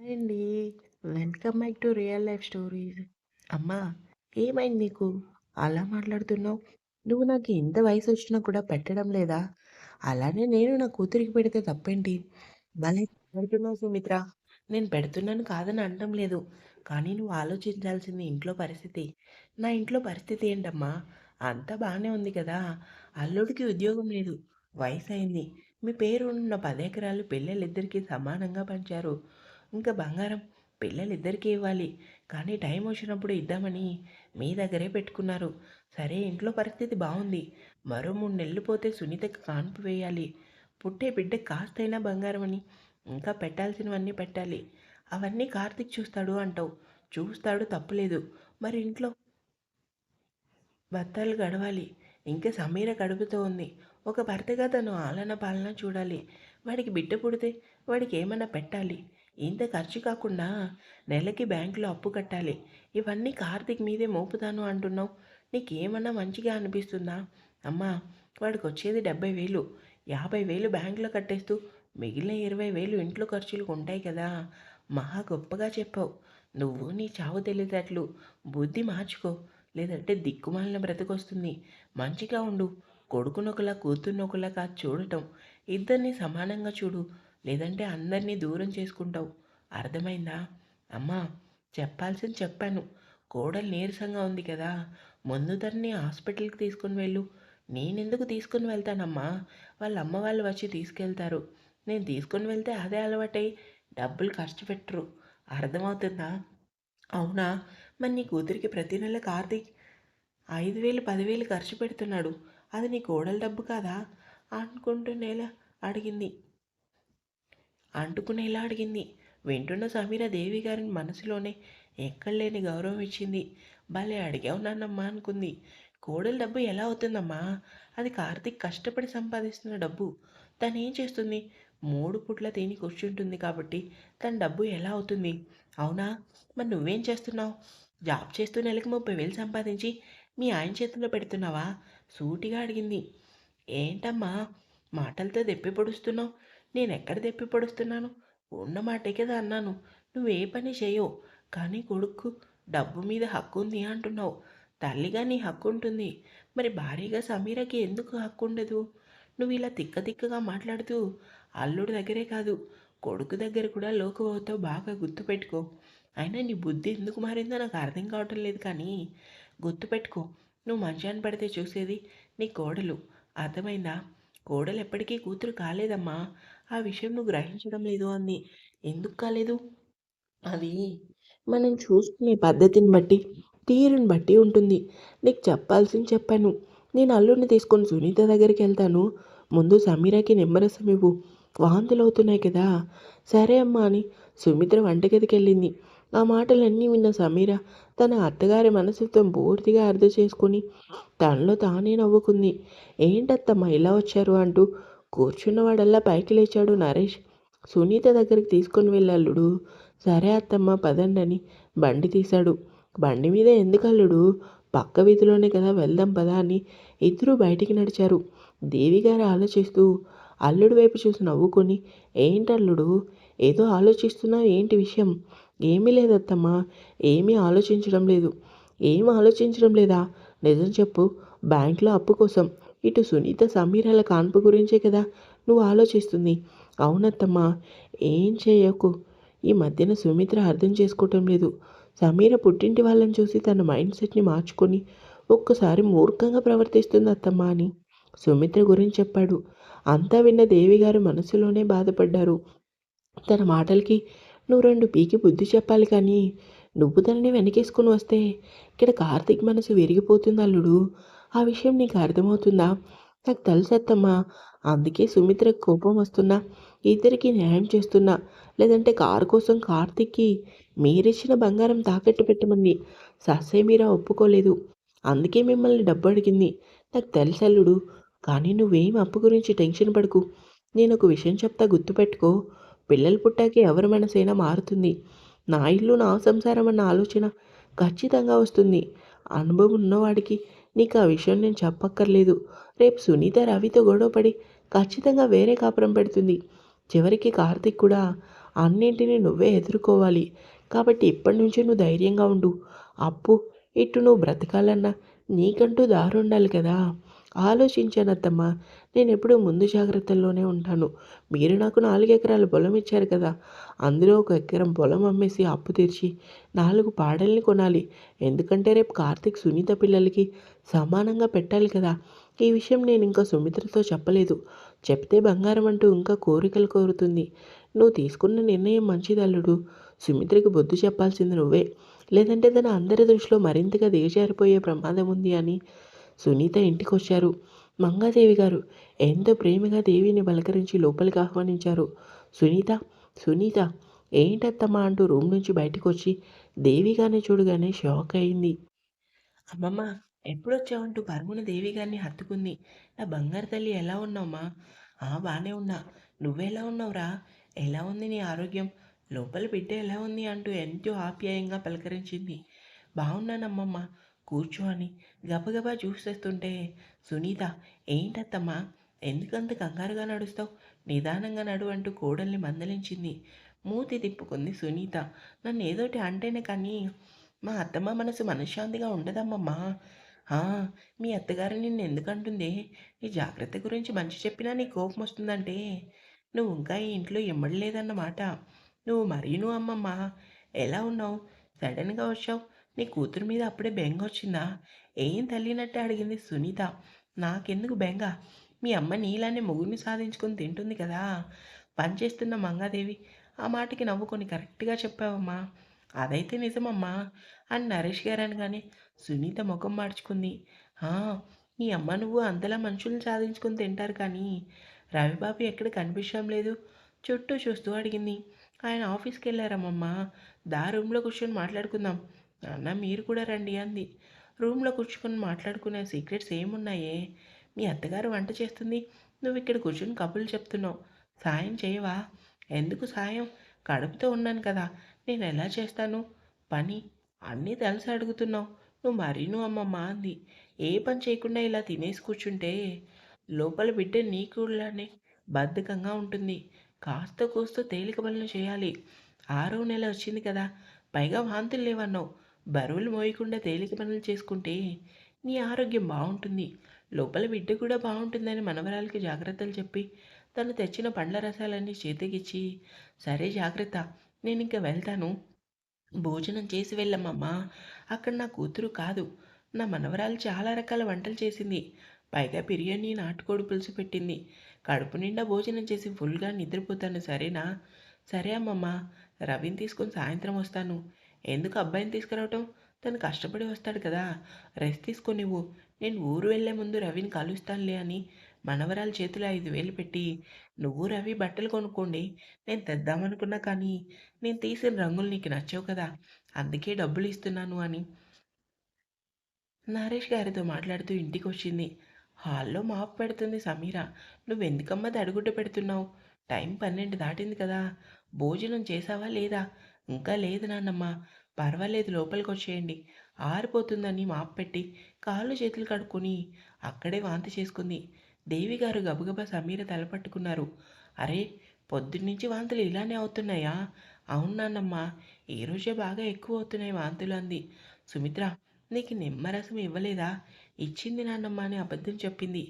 Hi అండి. Welcome back to real life stories. అమ్మా! ఏమైంది నీకు? అలా మాట్లాడుతున్నావు? నువ్వు నాకు ఎంత వయసు వచ్చినా కూడా పెట్టడం లేదా? అలానే నేను నా కూతురికి పెడితే తప్పేంటి? భలే పెడుతున్నావు సుమిత్ర. నేను పెడుతున్నాను కాదని అనడం లేదు. కానీ నువ్వు ఆలోచించాల్సింది ఇంట్లో పరిస్థితి. నా ఇంట్లో పరిస్థితి ఏంటమ్మా? అంతా బాగానే ఉంది కదా! అల్లుడికి ఉద్యోగం లేదు. వయసయింది. మీ పేరున్న 10 ఎకరాలు పిల్లలిద్దరికీ సమానంగా పంచారు. ఇంకా బంగారం పిల్లలిద్దరికీ ఇవ్వాలి. కానీ టైం వచ్చినప్పుడు ఇద్దామని మీ దగ్గరే పెట్టుకున్నారు. సరే ఇంట్లో పరిస్థితి బాగుంది మరో మూడు నెలలు పోతే సునీతకి కాన్పు వేయాలి. పుట్టే బిడ్డ కాస్తైనా అని ఇంకా పెట్టాల్సినవన్నీ పెట్టాలి. అవన్నీ కార్తిక్ చూస్తాడు అంటావు. చూస్తాడు తప్పులేదు. మరి ఇంట్లో భర్తలు గడవాలి. ఇంకా సమీర గడుపుతూ ఉంది. ఒక భర్తగా తను ఆలన పాలన చూడాలి. వాడికి బిడ్డ పుడితే వాడికి ఏమైనా పెట్టాలి. ఇంత ఖర్చు కాకుండా నెలకి బ్యాంకులో అప్పు కట్టాలి. ఇవన్నీ కార్తీక్ మీదే మోపుతాను అంటున్నావు. నీకేమన్నా మంచిగా అనిపిస్తుందా? అమ్మా! వాడికి వచ్చేది డెబ్భై వేలు యాభై వేలు బ్యాంకులో కట్టేస్తూ మిగిలిన ఇరవై వేలు ఇంట్లో ఖర్చులకు ఉంటాయి కదా! మహా గొప్పగా చెప్పావు. నువ్వు నీ చావు తెలియదట్లు బుద్ధి మార్చుకో. లేదంటే దిక్కుమాలిన బ్రతకొస్తుంది మంచిగా ఉండు. కొడుకునొకలా కూతుర్నొకలా కాదు చూడటం. ఇద్దరిని సమానంగా చూడు. లేదంటే అందరినీ దూరం చేసుకుంటావు. అర్థమైందా? అమ్మా! చెప్పాల్సింది చెప్పాను. కోడలు నీరసంగా ఉంది కదా! ముందు తనని హాస్పిటల్‌కి తీసుకొని వెళ్ళు. నేనెందుకు తీసుకొని వెళ్తానమ్మా? వాళ్ళ అమ్మ వాళ్ళు వచ్చి తీసుకెళ్తారు. నేను తీసుకొని వెళ్తే అదే అలవాటై డబ్బులు ఖర్చు పెట్టరు. అర్థమవుతుందా? అవునా? మరి నీ కూతురికి ప్రతి నెల కార్తీక్ ఐదు వేలు పదివేలు ఖర్చు పెడుతున్నాడు. అది నీ కోడలు డబ్బు కాదా? అనుకుంటూనేలా అడిగింది. అంటుకునేలా అడిగింది. వింటున్న సమీర దేవి గారిని మనసులోనే ఎక్కడలేని గౌరవం ఇచ్చింది. భలే అడిగావు నాన్నమ్మ అనుకుంది. కోడలు డబ్బు ఎలా అవుతుందమ్మా? అది కార్తీక్ కష్టపడి సంపాదిస్తున్న డబ్బు. తనేం చేస్తుంది? మూడు పుట్ల తిని కూర్చుంటుంది కాబట్టి తన డబ్బు ఎలా అవుతుంది? అవునా? మరి నువ్వేం చేస్తున్నావు? జాబ్ చేస్తూ నెలకు 30,000 సంపాదించి మీ ఆయన చేతిలో పెడుతున్నావా? సూటిగా అడిగింది. ఏంటమ్మా? మాటలతో దెప్పి పొడుస్తున్నావు. నేనెక్కడ తెప్పి పొడుస్తున్నాను? ఉన్న మాటే కదా అన్నాను. నువ్వే పని చేయవు కానీ కొడుకు డబ్బు మీద హక్కుంది అంటున్నావు. తల్లిగా నీ హక్కు ఉంటుంది మరి భారీగా సమీరకి ఎందుకు హక్కు ఉండదు నువ్వు ఇలా తిక్క తిక్కగా మాట్లాడుతూ అల్లుడి దగ్గరే కాదు, కొడుకు దగ్గర కూడా లోకవతో బాగా గుర్తుపెట్టుకో. అయినా నీ బుద్ధి ఎందుకు మారిందో నాకు అర్థం కావటం లేదు కానీ గుర్తుపెట్టుకో. నువ్వు మంచాన్ని పడితే చూసేది నీ కోడలు. అర్థమైందా? కోడలు ఎప్పటికీ కూతురు కాలేదమ్మా. ఆ విషయం నువ్వు గ్రహించడం లేదు అంది. ఎందుకు కాలేదు? అది మనం చూసుకునే పద్ధతిని బట్టి, తీరుని బట్టి ఉంటుంది. నీకు చెప్పాల్సింది చెప్పాను. నేను అల్లుడిని తీసుకొని సునీత దగ్గరికి వెళ్తాను ముందు సమీరాకి నిమ్మరసం ఇవ్వు. వాంతులు అవుతున్నాయి కదా! సరే అమ్మా అని సుమిత్ర వంటగదికి వెళ్ళింది ఆ మాటలన్నీ విన్న సమీర తన అత్తగారి మనస్తత్వం పూర్తిగా అర్థం చేసుకొని తనలో తానే నవ్వుకుంది. ఏంటత్తమ్మా ఇలా వచ్చారు అంటూ కూర్చున్నవాడల్లా పైకి లేచాడు నరేష్. సునీత దగ్గరికి తీసుకొని వెళ్ళల్లుడు సరే అత్తమ్మ పదండని బండి తీశాడు. బండి మీద ఎందుకు అల్లుడు? పక్క వీధిలోనే కదా వెళ్దాం పదా అని ఇద్దరూ బయటికి నడిచారు. దేవిగారు ఆలోచిస్తూ అల్లుడి వైపు చూసి నవ్వుకొని ఏంటల్లుడు? ఏదో ఆలోచిస్తున్నావు ఏంటి విషయం? ఏమీ లేదత్తమ్మా. ఏమీ ఆలోచించడం లేదు. ఏం ఆలోచించడం లేదా? నిజం చెప్పు. బ్యాంక్‌లో అప్పు కోసం. ఇటు సునీత, సమీరాల కాన్పు గురించే కదా నువ్వు ఆలోచిస్తుంది. అవునత్తమ్మా. ఏం చేయకు. ఈ మధ్యన సుమిత్ర అర్థం చేసుకోవటం లేదు. సమీర పుట్టింటి వాళ్ళని చూసి తన మైండ్ సెట్‌ని మార్చుకొని ఒక్కసారి మూర్ఖంగా ప్రవర్తిస్తుంది అత్తమ్మ అని సుమిత్ర గురించి చెప్పాడు. అంతా విన్న దేవిగారు మనసులోనే బాధపడ్డారు. తన మాటలకి నువ్వు రెండు పీకి బుద్ధి చెప్పాలి కానీ నువ్వు తనని వెనకేసుకొని వస్తే ఇక్కడ కార్తీక్ మనసు విరిగిపోతుంది అల్లుడు. ఆ విషయం నీకు అర్థమవుతుందా? నాకు తెలుసు అందుకే సుమిత్ర కోపం వస్తున్నా ఇద్దరికీ న్యాయం చేస్తున్నా. లేదంటే కారు కోసం కార్తిక్కి మీరిచ్చిన బంగారం తాకట్టు పెట్టమండి సస్సే మీరా ఒప్పుకోలేదు. అందుకే మిమ్మల్ని డబ్బు అడిగింది. నాకు తెలుసు అల్లుడు. కానీ నువ్వేం అప్పు గురించి టెన్షన్ పడకు. నేను ఒక విషయం చెప్తా గుర్తుపెట్టుకో. పిల్లలు పుట్టాక ఎవరి మనసైనా మారుతుంది. నా ఇల్లు నా సంసారం అన్న ఆలోచన ఖచ్చితంగా వస్తుంది. అనుభవం ఉన్నవాడికి నీకు ఆ విషయం నేను చెప్పక్కర్లేదు. రేపు సునీత రవితో గొడవపడి ఖచ్చితంగా వేరే కాపురం పెడుతుంది. చివరికి కార్తిక్ కూడా అన్నింటినీ నువ్వే ఎదుర్కోవాలి కాబట్టి ఇప్పటి నుంచే నువ్వు ధైర్యంగా ఉండు అప్పు ఇటు నువ్వు బ్రతకాలన్నా నీకంటూ దారి ఉండాలి కదా ఆలోచించానత్తమ్మ నేను ఎప్పుడూ ముందు జాగ్రత్తల్లోనే ఉంటాను. మీరు నాకు నాలుగు ఎకరాల పొలం ఇచ్చారు కదా అందులో ఒక ఎకరం పొలం అమ్మేసి అప్పు తీర్చి నాలుగు పాడల్ని కొనాలి. ఎందుకంటే రేపు కార్తీక్ సునీత పిల్లలకి సమానంగా పెట్టాలి కదా. ఈ విషయం నేను ఇంకా సుమిత్రతో చెప్పలేదు. చెప్తే బంగారం అంటూ ఇంకా కోరికలు కోరుతుంది. నువ్వు తీసుకున్న నిర్ణయం మంచిది అల్లుడు సుమిత్రకి బొద్దు చెప్పాల్సింది నువ్వే. లేదంటే తన అందరి దృష్టిలో మరింతగా దిగజారిపోయే ప్రమాదం ఉంది అని సునీత ఇంటికి వచ్చారు మంగాదేవి గారు ఎంతో ప్రేమగా దేవిని పలకరించి లోపలికి ఆహ్వానించారు. సునీత సునీత ఏంటత్తమ్మా అంటూ రూమ్ నుంచి బయటకు వచ్చి దేవిగానే చూడగానే షాక్ అయింది. అమ్మమ్మ ఎప్పుడొచ్చావంటూ పరుగున దేవి గారిని హత్తుకుంది. నా బంగారు తల్లి ఎలా ఉన్నావమ్మా ఆ బాగానే ఉన్నా. నువ్వెలా ఉన్నావురా? ఎలా ఉంది నీ ఆరోగ్యం? లోపల బిడ్డ ఎలా ఉంది అంటూ ఎంతో ఆప్యాయంగా పలకరించింది. బాగున్నానమ్మమ్మ కూర్చో అని గబగబా చూసేస్తుంటే సునీత ఏంటత్తమ్మా ఎందుకంత కంగారుగా నడుస్తావు? నిదానంగా నడు అంటూ కోడల్ని మందలించింది. మూతి తిప్పుకుంది సునీత. నన్ను ఏదోటి అంటేనే కానీ మా అత్తమ్మ మనసు మనశ్శాంతిగా ఉండదమ్మమ్మా. మీ అత్తగారు నిన్ను ఎందుకంటుంది? ఈ జాగ్రత్త గురించి మంచి చెప్పినా నీ కోపం వస్తుందంటే. నువ్వు ఇంకా ఈ ఇంట్లో ఇమ్మడలేదన్నమాట. నువ్వు మరీను అమ్మమ్మ. ఎలా ఉన్నావు? సడన్గా వచ్చావు? నీ కూతురు మీద అప్పుడే బెంగ వచ్చిందా? ఏం తల్లినట్టు అడిగింది సునీత. నాకెందుకు బెంగ? మీ అమ్మ నీలానే మొగుడిని సాధించుకొని తింటుంది కదా. పనిచేస్తున్న మంగాదేవి ఆ మాటకి నవ్వుకొని కరెక్ట్గా చెప్పావమ్మా. అదైతే నిజమమ్మా అని నరేష్ గారు అనగానే సునీత ముఖం మార్చుకుంది. "ఆ, మీ అమ్మ నువ్వు అంతలా మనుషుల్ని సాధించుకొని తింటారు కానీ రవిబాబు ఎక్కడ కనిపించడం లేదు? చుట్టూ చూస్తూ అడిగింది. ఆయన ఆఫీస్కి వెళ్ళారమ్మమ్మ. దా రూమ్లో కూర్చొని మాట్లాడుకుందాం. నాన్న మీరు కూడా రండి అంది. రూమ్లో కూర్చుకొని మాట్లాడుకునే సీక్రెట్స్ ఏమున్నాయే? మీ అత్తగారు వంట చేస్తుంది. నువ్వు ఇక్కడ కూర్చొని కబుర్లు చెప్తున్నావు. సాయం చేయవా? ఎందుకు సాయం? కడుపుతో ఉన్నాను కదా. నేను ఎలా చేస్తాను? పని? అన్నీ తెలిసి అడుగుతున్నావు. నువ్వు మరీను అమ్మమ్మ అంది. ఏ పని చేయకుండా ఇలా తినేసి కూర్చుంటే? లోపల బిడ్డ నీకులానే బద్ధకంగా ఉంటుంది. కాస్త కూస్త తేలిక పనులు చేయాలి. ఆరో నెల వచ్చింది కదా. పైగా వాంతులు లేవన్నావు. బరువులు మోయకుండా తేలిక పనులు చేసుకుంటే నీ ఆరోగ్యం బాగుంటుంది. లోపల బిడ్డ కూడా బాగుంటుందని మనవరాలకి జాగ్రత్తలు చెప్పి తను తెచ్చిన పండ్ల రసాలన్నీ చేతికిచ్చి సరే జాగ్రత్త నేను ఇంకా వెళ్తాను. భోజనం చేసి వెళ్ళమ్మమ్మా అక్కడ నా కూతురు కాదు. నా మనవరాలు చాలా రకాల వంటలు చేసింది. పైగా బిర్యానీ నాటుకోడి పులుసు పెట్టింది. కడుపు నిండా భోజనం చేసి ఫుల్గా నిద్రపోతాను సరేనా? సరే అమ్మమ్మ. రవిని తీసుకొని సాయంత్రం వస్తాను. ఎందుకు అబ్బాయిని తీసుకురావటం? తను కష్టపడి వస్తాడు కదా. రెస్ట్ తీసుకొనివ్వు నేను ఊరు వెళ్ళే ముందు రవిని కలుస్తానులే అని మనవరాల చేతిలో ఐదు వేలు పెట్టి నువ్వు రవి బట్టలు కొనుక్కోండి. నేను తెద్దామనుకున్నా కానీ నేను తీసిన రంగులు నీకు నచ్చావు కదా. అందుకే డబ్బులు ఇస్తున్నాను అని నరేష్ గారితో మాట్లాడుతూ ఇంటికి వచ్చింది. హాల్లో మాపు పెడుతుంది సమీర. నువ్వెందుకమ్మది అడుగుడ్డ పెడుతున్నావు? టైం పన్నెండు దాటింది కదా. భోజనం చేసావా లేదా? ఇంకా లేదు నాన్నమ్మ. పర్వాలేదు లోపలికి వచ్చేయండి ఆరిపోతుందని మాపెట్టి పెట్టి కాళ్ళు చేతులు కడుక్కొని అక్కడే వాంతి చేసుకుంది. దేవి గారు గబగబా సమీర తలపట్టుకున్నారు అరే పొద్దున్నుంచి వాంతులు ఇలానే అవుతున్నాయా? అవును నాన్నమ్మ ఈ రోజే బాగా ఎక్కువ అవుతున్నాయి వాంతులు అంది. సుమిత్ర నీకు నిమ్మరసం ఇవ్వలేదా? ఇచ్చింది నాన్నమ్మ అని అబద్ధం చెప్పింది.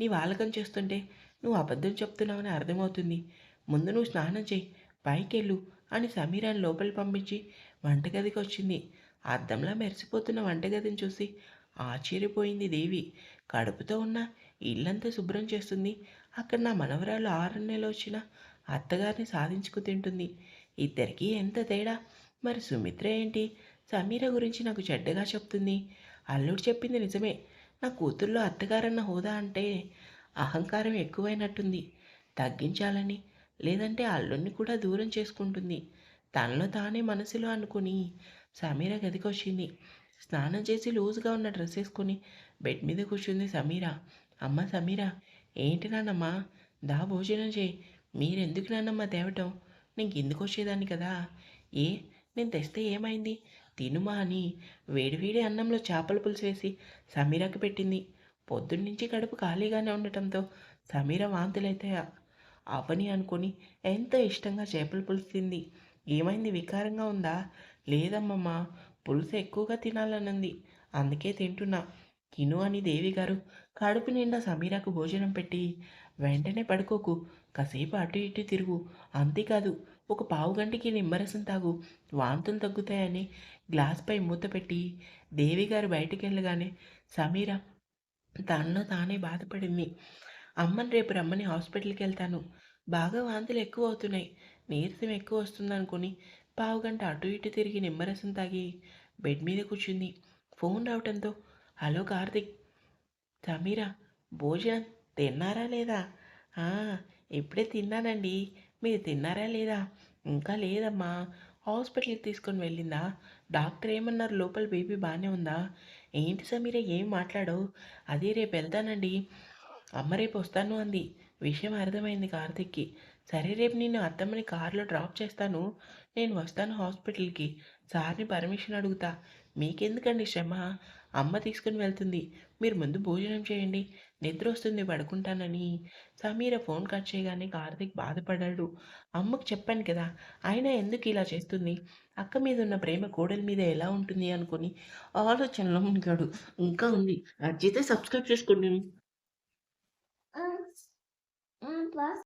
నీ వాలకం చేస్తుంటే నువ్వు అబద్ధం చెప్తున్నావని అర్థమవుతుంది. ముందు నువ్వు స్నానం చేయి. పైకెళ్ళు. అని సమీరాన్ని లోపలి పంపించి వంటగదికి వచ్చింది. అద్దంలా మెరిసిపోతున్న వంటగదిని చూసి ఆశ్చర్యపోయింది దేవి. కడుపుతో ఉన్న ఇల్లంతా శుభ్రం చేస్తుంది. అక్కడ నా మనవరాలు ఆరు నెలలు వచ్చిన అత్తగారిని సాధించుకు తింటుంది. ఇద్దరికీ ఎంత తేడా? మరి సుమిత్ర ఏంటి? సమీర గురించి నాకు చెడ్డగా చెప్తుంది. అల్లుడు చెప్పింది నిజమే. నా కూతుర్లో అత్తగారన్న హోదా అంటే అహంకారం ఎక్కువైనట్టుంది. తగ్గించాలని లేదంటే అల్లుడిని కూడా దూరం చేసుకుంటుంది. తనలో తానే మనసులో అనుకుని సమీర గదికొచ్చింది స్నానం చేసి లూజ్గా ఉన్న డ్రెస్ వేసుకొని బెడ్ మీద కూర్చుంది సమీర. అమ్మ సమీర ఏంటి నాన్నమ్మా? దా భోజనం చేయి. మీరెందుకు నాన్నమ్మ తేవటం? నీకు ఎందుకు వచ్చేదాన్ని కదా? ఏ నేను తెస్తే ఏమైంది? తినుమా అని వేడివేడి అన్నంలో చేపల పులుసు వేసి సమీరాకి పెట్టింది. పొద్దున్నుంచి కడుపు ఖాళీగానే ఉండటంతో సమీర వాంతులైతే అవని అనుకొని ఎంతో ఇష్టంగా చేపలు పులుస్తుంది ఏమైంది? వికారంగా ఉందా? లేదమ్మమ్మ పులుసు ఎక్కువగా తినాలనుంది. అందుకే తింటున్నా. కిను అని దేవి గారు కడుపు నిండా సమీరాకు భోజనం పెట్టి వెంటనే పడుకోకు. కాసేపు అటు ఇటు తిరుగు. అంతేకాదు ఒక పావు గంటకి నిమ్మరసం తాగు. వాంతులు తగ్గుతాయని గ్లాస్పై మూత పెట్టి దేవి గారు బయటికి వెళ్ళగానే సమీర తనలో తానే బాధపడింది. అమ్మని రేపు రమ్మని హాస్పిటల్కి వెళ్తాను. బాగా వాంతులు ఎక్కువ అవుతున్నాయి నీరసం ఎక్కువ వస్తుందనుకుని పావు గంట అటు ఇటు తిరిగి నిమ్మరసం తాగి బెడ్ మీద కూర్చుంది. ఫోన్ రావటంతో హలో కార్తిక్ సమీరా భోజనం తిన్నారా లేదా? ఇప్పుడే తిన్నానండి. మీరు తిన్నారా లేదా? ఇంకా లేదమ్మా. హాస్పిటల్కి తీసుకొని వెళ్ళిందా? డాక్టర్ ఏమన్నారు? లోపల బేబీ బాగానే ఉందా? ఏంటి సమీరా ఏం మాట్లాడవు? అదే రేపు వెళ్తానండి. అమ్మ రేపు వస్తాను అంది. విషయం అర్థమైంది కార్తిక్కి. సరే రేపు నిన్ను అత్తమ్మని కారులో డ్రాప్ చేస్తాను. నేను వస్తాను హాస్పిటల్కి. సార్ని పర్మిషన్ అడుగుతా. మీకెందుకండి శ్రమ? అమ్మ తీసుకుని వెళ్తుంది. మీరు ముందు భోజనం చేయండి. నిద్ర వస్తుంది పడుకుంటానని. సమీర ఫోన్ కట్ చేయగానే కార్తిక్ బాధపడ్డాడు. అమ్మకు చెప్పాను కదా అయినా ఎందుకు ఇలా చేస్తుంది? అక్క మీద ఉన్న ప్రేమ కోడల మీద ఎలా ఉంటుంది అనుకుని ఆలోచనలో మునిగాడు. ఇంకా ఉంది. అర్జీతే సబ్స్క్రైబ్ చేసుకోండి. ఆ, ఆ, బాస్